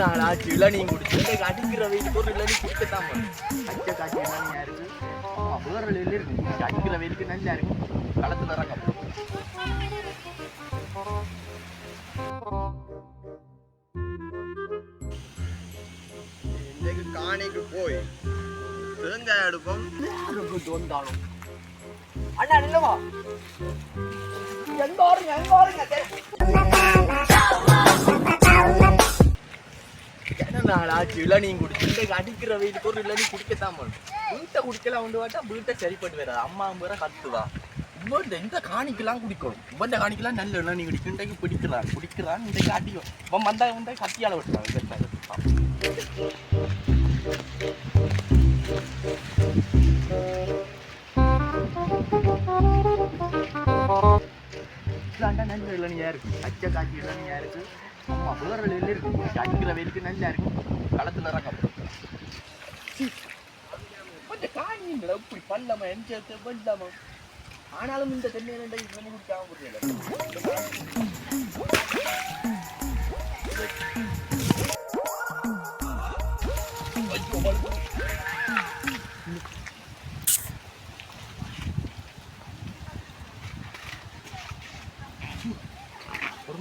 நாள் ஆச்சு இளநீயும் குடிச்சு. இன்னைக்கு அடிக்கிற வெயிலுக்கு ஒரு இளநீ குடிக்கத்தான் போகணும் அச்ச காய்ச்சி இளநியா இருக்கு ஆமா, இருக்கு. அடிக்கிற வெயிலுக்கு நல்லா இருக்கும் களத்துல இறங்க காணிக்கு போய் தேங்காய் எடுப்போம் வந்தாலும்? அண்ணா நில்லவா எங்க ஓடுங்க எங்க ஓடுங்க நாள் ஆச்சு. இளநீயும் குடிச்சு இன்னைக்கு அடிக்கிற வெயிலுக்கு ஒரு இளநீ குடிக்கத்தான் போகணும். வீட்டை குடிக்கலாம் வந்து வாட்டா வீட்டை சரிப்பட்டு வராது. அம்மா பேர கத்துவா. இவன் இந்த காணிக்கெல்லாம் குடிக்கணும் இவன் காணிக்கெல்லாம் நல்ல இளநீ குடிக்கும் இன்றைக்கு பிடிக்கிறான். குடிக்கிறான் இன்றைக்கு அடிக்கும். இவன் வந்தா வந்தா கத்தியால விட்டுறான். இதாண்டா நல்ல இளநியா இருக்கு அச்ச காய்ச்சி இளநியா இருக்கு அம்மா வேற வெளியில இருக்கு இன்னைக்கு அடிக்கிற வெயிலுக்கு நல்லா இருக்கும் களத்துல இறங்க கொஞ்சம் காணிங்களா இப்படி பண்ணலாமா என்ஜாய் பண்ணலாமா ஆனாலும் இந்த தென்னை ரெண்டை பண்ணி குடிக்காம முடியல ஒரு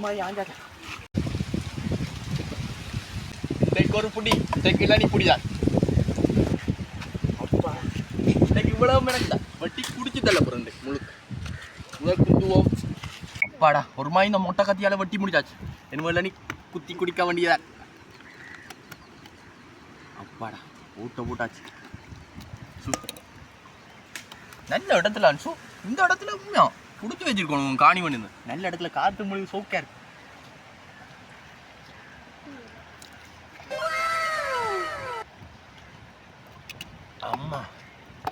மாதிரி ஆஞ்சாங்க இன்னைக்கு ஒரு புடி இன்னைக்கு நீ புடிதான். அப்பா இன்னைக்கு இவ்வளவு மெனக்கா வட்டி குடிச்சு தள்ள பிறந்து முழுக்க. முதல் குத்துவோம் அப்பாடா ஒரு மாதிரி இந்த மொட்டை கத்தியால வட்டி முடிச்சாச்சு. என்ன நீ குத்தி குடிக்க வேண்டியதா? அப்பாடா ஊட்ட ஊட்டாச்சு சு. நல்ல இடத்துல அனுசு இந்த இடத்துல உண்மையா? பிடிச்சி வச்சிருக்கணும் காணி பண்ணி நல்ல இடத்துல காற்று மொழி சோக்கா இருக்கு.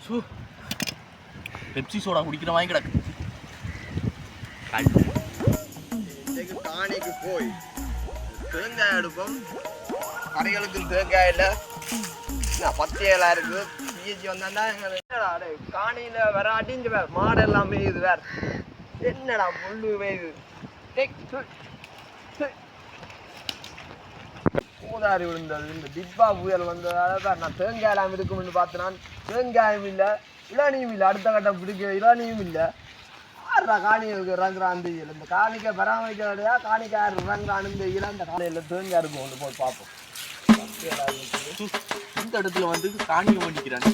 சு. பெப்சி சோடா குடிக்கிற வாங்கி கிடக்கு. காணிக்கு போய். தேங்காய் எடுப்போம் கடைகளுக்கு தேங்காய் இல்லை. நான் பத்து ஏழா இருக்கு. பிஹெச்சி வந்தாண்டா என்னடா டேய், காணியில வேற அடிஞ்சு வேற மாடு எல்லாம் மேயுது வேற. என்னடா முள்ளு மேயுது டேய், சு, சு. கோதாரி விழுந்தது. இந்த டிப்பா புயல் வந்ததால தான் நான் தேங்காயம் இருக்கும்னு பார்த்தேன். தேங்காயம் தேங்காயும் இல்லை இளநியும் இல்லை. அடுத்த கட்டம் பிடிக்க இளநியும் இல்லை. யாரா காணிகளுக்கு இறங்குறான் அந்த இந்த காணிக்கை பராமரிக்கிறதா காணிக்கார் இறங்குறான் இந்த இதில் அந்த காணியில் தேங்காய் இருக்கும் கொண்டு போய் பார்ப்போம். இந்த இடத்துல வந்து காணியை வண்டிக்கிறான்.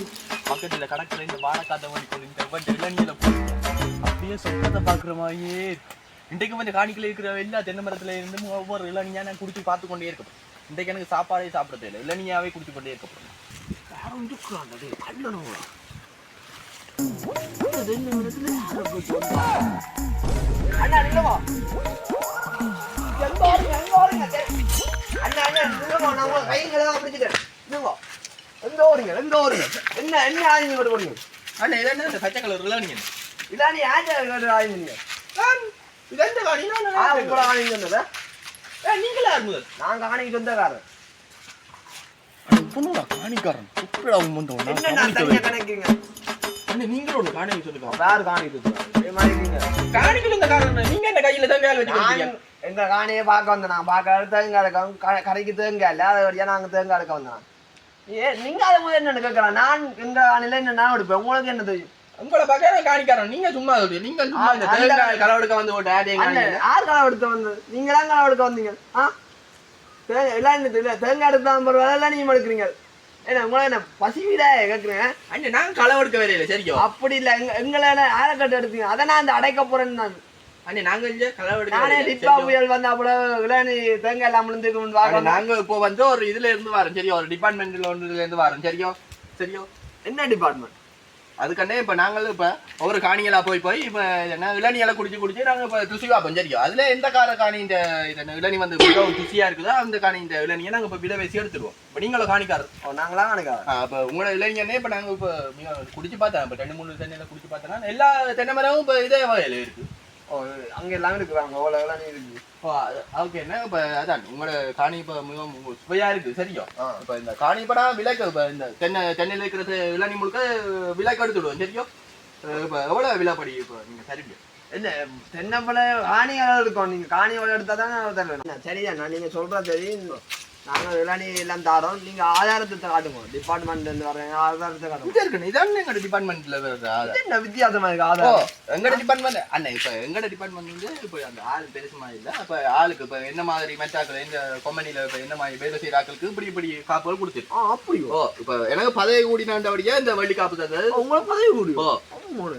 பக்கத்தில் கடற்கரை இந்த வாழைக்காத்த வண்டிக்கொண்டு இந்த வண்டி இளநீல போய் அப்படியே சொல்றதை பார்க்குற மாதிரியே இன்றைக்கு வந்து காணிக்கல இருக்கிற எல்லா தென்னை மரத்துல இருந்து ஒவ்வொரு இளநியா நான் குடிச்சு பார்த்து கொண்டே இருக்கேன் இன்றைக்கு எனக்கு சாப்பாடே சாப்பிட தெரியல இளநியாவே குடிச்சு கொண்டே கல்லணும் அண்ணா ஓடுங்க அண்ணா அண்ணா நான் உங்க கைங்களை தான் பிடிச்சிட்டேன் நில்லவா எங்க ஓடுங்க எங்க ஓடுங்க என்ன என்ன கொண்டு ஓடுங்க அண்ணா இது என்ன இந்த பச்சை கலர் இளநீ இதான் நீ ஆஞ்சா கேட்டு ஆயுங்க இது எந்த காணி ஆ உங்களோட ஆயுங்க சொன்னதா நீங்களா முதல்? நான் காணிக்கு சொந்தக்காரன் பொண்ணுடா காணிக்காரன். உப்புடா உன் என்ன நான் தனியா கணக்குங்க அண்ணே நீங்களோட காணிக்கு சொல்லுங்க வேறு காணிக்கு சொந்தக்காரன் காணிக்கல இந்த காரணம் நீங்க என்ன கையில தான் வேலை வச்சு நான் எங்க காணியை பார்க்க வந்தேன். நான் பார்க்க தேங்காய் எடுக்க க- கரைக்கு தேங்காய் இல்லை. அதை வழியா நாங்க தேங்காய் எடுக்க வந்தேன் ஏ நீங்க அதை முதல்ல என்ன கேட்கலாம். நான் எங்க காணியில என்ன நான் எடுப்பேன்? உங்களுக்கு என்ன தெரியும்? உங்களை பக்கம் காணிக்காரன். நீங்க சும்மா சொல்றீங்க. நீங்க சும்மா இந்த அந்த- களவெடுக்க வந்து அண்ணன் யார் எடுத்து வந்தது? நீங்க தான் களவு எடுக்க வந்தீங்க. ஆ? தேங்காய் எல்லாம் என்ன தேங்காய் எடுத்தாலும் பரவாயில்ல எல்லாம் நீங்க எடுக்கிறீங்க. என்ன உங்களை என்ன பசி வீடா கேட்குறீங்க அண்ணே நான் களவெடுக்க வரையில சரியோ அப்படி இல்லை எங்க எங்களை ஆரக்கட்டு எடுத்தீங்க? அதை நான் இந்த அடைக்க போறேன்னு நான். அண்ணே நாங்க இங்க களவெடுக்க நானே டிப்பா? புயல் வந்தா கூட இளநீ தேங்காய் எல்லாம் விழுந்துருக்கும்னு அண்ணே, பார்க்க நாங்க இப்போ வந்து ஒரு இதுல இருந்து வரோம் சரியோ ஒரு டிபார்ட்மெண்ட்ல ஒன்றுல இருந்து வரோம் சரியோ சரியோ என்ன டிபார்ட்மெண்ட் அதுக்கண்ணே இப்ப நாங்களும் இப்ப ஒவ்வொரு காணிகளா போய் போய் இப்ப என்ன இளநியெல்லாம் குடிச்சு குடிச்சு நாங்க இப்ப துசி பார்ப்போம் சரியோ அதுல எந்த கார காணி இந்த இது என்ன இளநி வந்து மிகவும் துசியா இருக்குதோ அந்த காணி இந்த இளநியை நாங்க இப்ப விலை பேசி எடுத்துருவோம். இப்ப நீங்களும் காணிக்காரர். ஓ நாங்களாம் கணக்கா ஆ, அப்ப உங்களோட இளைஞனே இப்ப நாங்க இப்ப குடிச்சு பார்த்தேன் இப்ப ரெண்டு மூணு தென்னையில குடிச்சு பார்த்தேன்னா எல்லா தென்னை மரமும் இப்ப இதே வகையில இருக்கு. ஓ அங்க எல்லாமே இருக்கிறாங்க அவ்வளோ இளநீ இருக்கு. ஓகே என்ன இப்ப அதான் உங்களோட காணி இப்ப மிகவும் சுவையா இருக்கு சரியா. இப்ப இந்த காணி படா விலைக்கு இப்ப இந்த தென்னை தென்னையில இருக்கிற இளநீ முழுக்க விலைக்கு எடுத்துடுவோம் சரியா? அஹ் இப்ப எவ்வளவு விலைப்படி இப்ப நீங்க தருவீங்க? என்ன தென்னப்பழ காணி எவ்வளோ இருக்கும் நீங்க காணி எவ்வளோ எடுத்தா தான் தருவேன் சரிதான் நான் நீங்க சொல்ற சரி நாங்க இளநீ எல்லாம் தாரோம். நீங்க ஆதாரத்தை காட்டுங்க. டிபார்ட்மெண்ட் இருந்து வரேன் ஆதாரத்தை காட்டுங்க. இது இருக்குண்ணே இதான் எங்க டிபார்ட்மெண்ட்ல வருது என்ன வித்தியாசமா இருக்கு ஓ ஆதாரம் எங்கட டிபார்ட்மெண்ட் அண்ணா இப்ப எங்கட டிபார்ட்மெண்ட் வந்து இப்போ அந்த ஆள் பெருசுமா இல்ல? அப்ப ஆளுக்கு இப்ப என்ன மாதிரி மெச்சாக்கள் இந்த கம்பெனில இப்ப என்ன மாதிரி வேலை செய்யற ஆட்களுக்கு இப்படி இப்படி காப்புகள் கொடுத்துரு ஆ அப்படியோ? இப்ப எனக்கு பதவி கூடினாண்டபடியா இந்த வள்ளி காப்பு தந்தது? உங்களை பதவி கூடியோ? ஓ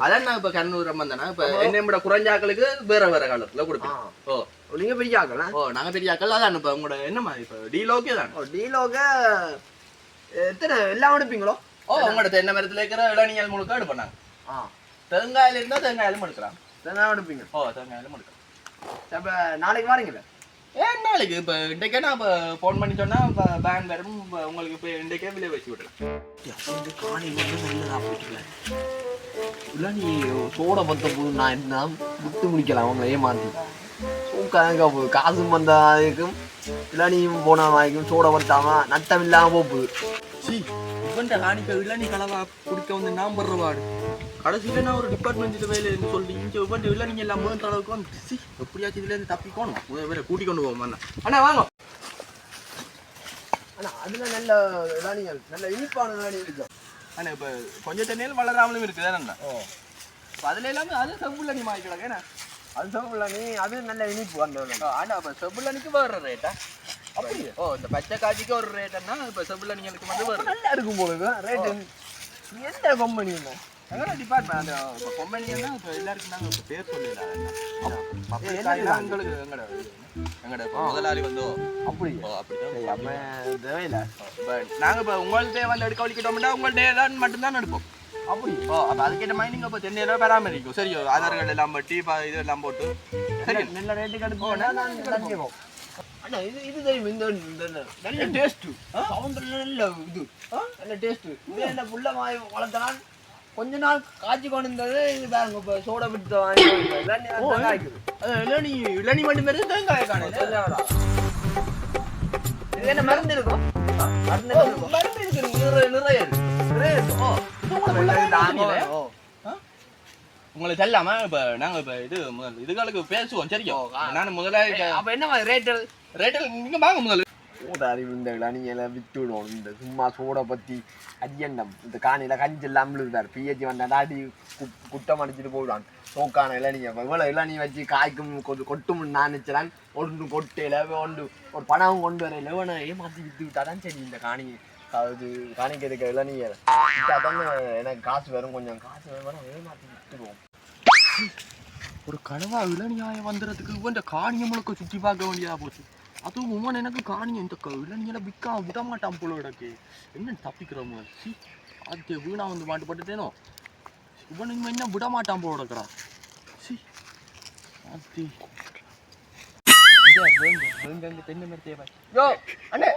அதான் நான் இப்ப கண்ணூர் வந்தேன்னா இப்ப என்ன விட குறைஞ்ச ஆட்களுக்கு வேற வேற காலத்துல கொடுப்பேன் ஓ நீங்க பெரிய ஆக்கலாம் ஓ நாங்க பெரிய ஆட்கள் அதான் இப்ப உங்களோட என்ன மாதிரி இப்ப டீலோக்கே தான் டீலோக எத்தனை எல்லாம் எடுப்பீங்களோ ஓ உங்களோட தென்னை மரத்துல இருக்கிற இளநியல் முழுக்க எடுப்பாங்க ஆ. தேங்காயில இருந்தா தேங்காயிலும் எடுக்கலாம். எல்லாம் எடுப்பீங்க ஓ தேங்காயிலும் எடுக்கலாம். அப்ப நாளைக்கு வாரீங்களா? ஏன் நாளைக்கு இப்போ இன்றைக்கே நான் இப்போ ஃபோன் பண்ணி சொன்னா இப்போ பேன் வரும் உங்களுக்கு இப்போ இன்றைக்கே விலை வச்சு போயிட்டு இல்லை நீ சோட பத்த போது நான் என்ன விட்டு முடிக்கலாம் அவங்க ஏமாத்தி சூக்காங்க போகுது காசும் வந்தாக்கும் இளநியும் போன வாய்க்கும் சோட பத்தாம நட்டம் இல்லாம போகுது சி இவன்ட்ட காணிக்க இளநீ கலவா குடிக்க வந்து நான் படுற பாடு கடைசியில் நான் ஒரு டிபார்ட்மெண்ட் வேலைன்னு சொல்லி இங்கே இவன் இளநீங்க எல்லாம் வேண்ட அளவுக்கு வந்து சி எப்படியாச்சும் இதுலேருந்து தப்பிக்கணும். முதல் வேற கூட்டி கொண்டு போவோம் அண்ணா. வாங்க. ஆனா அதுல நல்ல இளநிகள் நல்ல இனிப்பான இளநீ இருக்கு. அண்ணா இப்போ கொஞ்சம் தண்ணியில் வளராமலும் இருக்குது அண்ணா? ஓ. அதில் எல்லாமே அது செவ்வுள்ளனி மாறி கிடக்கேண்ணா அது நீ அது நல்ல இனிப்பு அந்த. ஆனால் இப்போ செவ்வுள்ளனிக்கு வேறு ரேட்டா அப்படியே? ஓ இந்த பச்சை காய்ச்சிக்கு ஒரு ரேட்டுன்னா இப்போ செவ்வுள்ளனிங்களுக்கு வந்து அப்ப வேறு நல்லா இருக்கும் போல ரேட்டு எந்த கம்பெனி என்ன எங்களோட டிபார்ட்மெண்ட் அந்த இப்போ கொம்பனியன்னா இப்போ எல்லாருக்கும் நாங்கள் இப்போ பேர் என்ன? எங்களுக்கு எங்களோட எங்களோட முதலாளி வந்தோ? அப்படி அப்ப தேவையில்லை. இப்போ நாங்கள் இப்போ உங்கள்கிட்ட வந்து எடுக்க வலிக்கிட்டோம்னா உங்கள்கிட்ட தான் மட்டும்தான் எடுப்போம். அப்படி ஓ அப்போ அதுக்கேற்ற மாதிரி நீங்கள் இப்போ தென்னையெல்லாம் பராமரிக்கும் சரியோ ஆதார் கார்டு எல்லாம் பட்டி இப்போ இதெல்லாம் போட்டு. சரி நல்ல ரேட்டுக்கு எடுப்போம் நான் அண்ணா இது இது தெரியும் இந்த இந்த நல்ல டேஸ்ட் சவுண்ட் நல்ல இது. நல்ல டேஸ்ட் இது என்ன புள்ள வாய் வளர்த்தான் கொஞ்ச நாள் காய்ச்சி கொண்டு இருந்தது இது பாருங்க இப்போ சோடா விட்டு வாங்கி இளநீ இளநீ. மட்டும் மாதிரி தேங்காய் காணும். இது என்ன மருந்து இருக்கும்? மருந்து இருக்கும். இருக்கு நிறைய நிறைய இருக்கு. உங்களுக்கு தெல்லாம இப்ப நாங்க இப்ப இது முதல்ல இதுகளுக்கு பேசுவோம் சரியா நான் முதல்ல அப்ப என்ன மாதிரி ரேட்டு ரேட்டில் நீங்க வாங்க முதல்ல அறிவு இந்த இளநியில விட்டு விடுவோம் இந்த சும்மா சோடா பத்தி அடியண்டம் இந்த காணியில கஞ்சி இல்லாமல் இருந்தார் பிஹெச்சி வந்தா அடி கு- குட்டம் அடிச்சுட்டு போடுவான் நோக்கான இளநிய இவ்வளோ இளநீ வச்சு காய்க்கும் கொட்டு கொட்டும்னு நான் நினைச்சேன் ஒன்று கொட்டையில ஒன்று ஒரு பணம் கொண்டு வர இவனை ஏமாத்தி வித்து விட்டாதான் சரி இந்த காணி அது காணிக்க எல்லாம் இளநிய எனக்கு காசு வரும் கொஞ்சம் காசு வரும் ஏமாத்தி விட்டுருவோம் ஒரு கனவா இளநியாயம் வந்துறதுக்கு இவன் காணியம் முழுக்க சுற்றி பார்க்க வேண்டியதா போச்சு. அதுவும் உமன் எனக்கு காணியம் இந்த க- இளநியில விற்க விட மாட்டான் போல கிடக்கு. என்ன தப்பிக்கிறோம் சி அது வீணா வந்து மாட்டுப்பட்டுட்டேனோ இவன் இவன் என்ன விட மாட்டான் போல கிடக்குறா சி அது தென்னை மரத்தையே பாரு. யோ அண்ணே.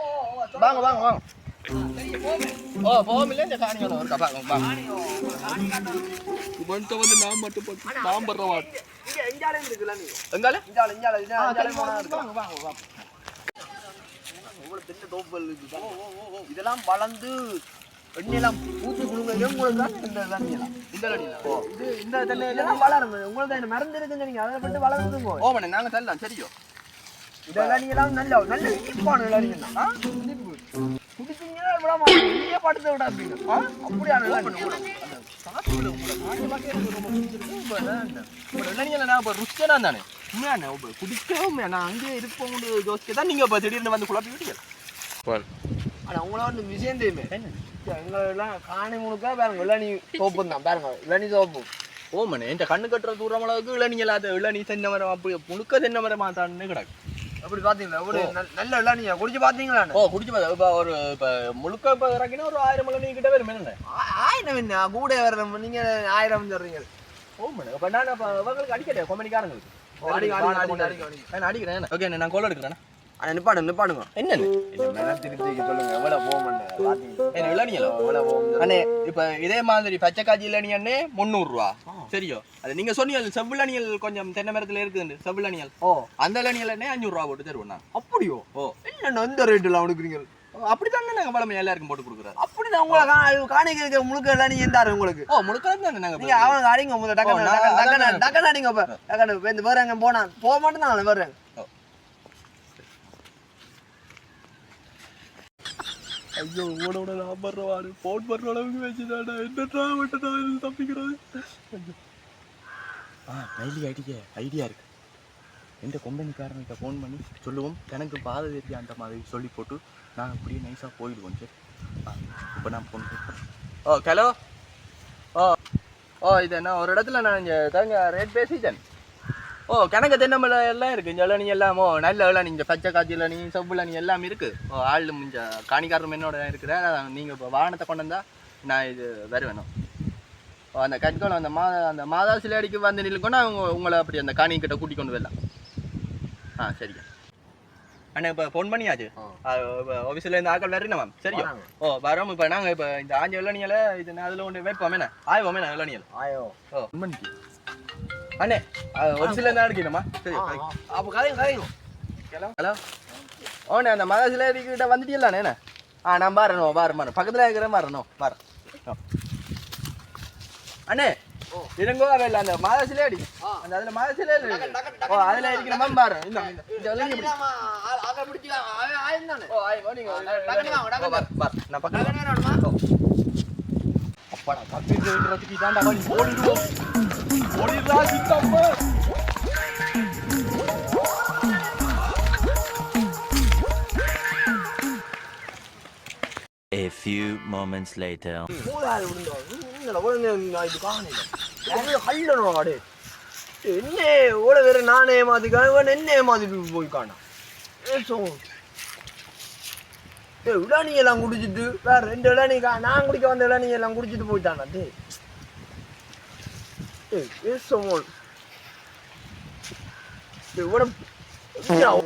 வாங்க வாங்க வாங்க. ஓ இந்த காணியோட வந்து மட்டும் போட்டு நான் படுற மாட்டேன் இங்க எங்கால இஞ்சால இஞ்சால இஞ்சால ஆ, இஞ்சாலே சரி, போனா வாங்க, இருக்கு வாங்க, வாங்க. இதெல்லாம் வளர்ந்து எண்ணெயெல்லாம் பூச்சி குழுங்க உங்களுக்கு தான் இந்த இந்த அடியில. இது இந்த தென்னை இதெல்லாம் வளரும் உங்களுக்கு தான் மருந்து இருக்குன்னு நீங்க அதை பட்டு வளர்ந்து போய் ஓமனே நாங்க தரலாம் சரியோ இந்த இளநியெல்லாம் நல்ல நல்ல இனிப்பான? இனிப்பு குடிச்சீங்கன்னா விட நீயே படுத்து விடாதீங்க ஆ? அப்படியான? இளநியல் இளநியில நான் இப்போ ருச்சியா தானே? உண்மையான குடிக்கவும் நான் அங்கேயே இருப்போம் யோசிக்க தான் நீங்க இப்போ திடீர்னு வந்து குழப்பி விட்டீங்க. ஆனா உங்களோட ஒரு விஷயம் தெரியுமே. எங்களெல்லாம் காணி முழுக்க பாருங்க இளநீ சோப்பு தான். பாருங்க இளநீ சோப்பு. ஓமனே இந்த கண்ணு கட்டுற தூரம் அளவுக்கு இளநியல் அது இளநீ தென்னை மரம் அப்படி முழுக்க தென்னை மரமா தான்னு கிடக்கு. அப்படி பாத்தீங்களா? எப்படி நல்ல- நல்ல இளநியா குடிச்சு பாத்தீங்களா ஓ குடிச்சு பாரு இப்போ ஒரு இப்போ முழுக்க இப்போ இறக்கினா ஒரு ஆயிரம் இளநீ கிட்ட வரும் என்ன? ஆயிரம் என்ன? கூட வர நீங்க ஆயிரம் சொல்றீங்க ஓமனே இப்போ நான் இவங்களுக்கு அடிக்கட்டே கொம்பனிக்காரங்களுக்கு அடிக்கிறேன் ஓகே நான் கோல் எடுக்கிறேன் அண்ணா நிப்பாடுங்க. நிப்பாடுங்க என்ன அண்ணே இப்ப இதே மாதிரி பச்சை காய்ச்சி இளநியண்ணே முந்நூறு ரூபா சரியோ? அது நீங்க சொன்னீங்க செவ்விளனியல் கொஞ்சம் தென்னை மரத்துல இருக்குது செவ்விளனியல் ஓ. அந்த இளநியல் அஞ்சூறு ரூபா போட்டு தருவோம் நான். அப்படியோ? ஓ. என்ன இந்த ரேட்டுல கொடுக்குறீங்க அப்படித்தானே நாங்க பழமை எல்லாருக்கும் போட்டு கொடுக்குறாரு அப்படிதான் உங்களை கா- காணிக்க இருக்க முழுக்க இளநீ எந்தாரு உங்களுக்கு. ஓ முழுக்க தானே நாங்க நீங்க அவனுக்கு அடிங்க முதல்ல டக்குனு டக்குனு டக்குனு அடிங்க இப்ப டக்குனு இப்ப இந்த வேற எங்க போனா போக மாட்டேன் நான் வேறேன் ஐயோ உனோட நான் வாரு போன் பண்ற அளவுக்கு வச்சுட்டாடா என்னடா விட்டுடா இது தப்பிக்கிறது? ஐயோ. ஆ மைலி ஐடியா ஐடியா இருக்கு. எந்த கம்பெனிக்காரங்கிட்ட ஃபோன் பண்ணி சொல்லுவோம்? எனக்கு பாதை தெரியா அந்த மாதிரி சொல்லி போட்டு நான் அப்படியே நைஸாக போயிடுவோம் சரி? ஆ இப்போ நான் ஃபோன் பண்ணுறேன் ஓ ஹலோ ஓ ஓ இது நான் ஒரு இடத்துல நான் இங்கே தாங்க ரேட் பேசிட்டேன் ஓ கணக்கு தென்னமலை எல்லாம் இருக்கு. இந்த இளநீ எல்லாம் ஓ நல்ல இளநீ இந்த பச்சை காய்ச்சி இளநீ செவ்வு இளநீ எல்லாம் இருக்கு. ஓ ஆள் இந்த காணிக்காரரும் என்னோட இருக்கிற நீங்கள் இப்போ வாகனத்தை கொண்டு வந்தா நான் இது வருவேணும் ஓ அந்த கட்கோளம் அந்த மா அந்த மாதா சிலையடிக்கு வந்து நில்லுக்கோன்னா அவங்க உங்களை அப்படி அந்த காணி கிட்ட கூட்டி கொண்டு வரலாம். ஆ சரிங்க அண்ணா இப்போ ஃபோன் பண்ணியாச்சு? ஆஃபீஸில் இருந்து ஆக்கள் வரணும் மேம் சரியா. ஓ வரோம். இப்போ நாங்கள் இப்போ இந்த ஆஞ்ச இளநியலை இது நான் அதில் ஒன்று வைப்போம் என்ன ஆய்வோம் என்ன இளநியல் ஆயோ ஓ. ஃபோன் அண்ணே ஆஃபீஸில் இருந்து அடிக்கணுமா சரி அப்போ கதையும் கதையும். ஹலோ? ஓண்ணே அந்த மகாசில கிட்ட வந்துட்டீங்களாண்ணே என்ன? ஆ நான் பாருணும் பாரு பாரு பக்கத்தில் இருக்கிறேன் பாருணும் பாரு. அண்ணே இருங்கோ அவள் அந்த மாதசிலே அடி அந்த அதுல மாதசிலே ஓ அதுல இருக்கிற மாதிரி பாரு. இந்த நான் பக்கத்துல அப்பாடா பக்கத்து இருக்கிறதுக்கு இதாண்டா A few moments later. மூணாவது இது காணல அப்படியே கல்லணும் என்ன ஓட வேற நானே ஏமாத்திக்கான என்ன ஏமாத்திட்டு போய் காணா ஏசோ ஏ இளநீ எல்லாம் குடிச்சிட்டு வேற ரெண்டு இளநீ கா நான் குடிக்க வந்த இளநீ எல்லாம் குடிச்சிட்டு போயிட்டானா Dude, there's someone. Dude, what a... No.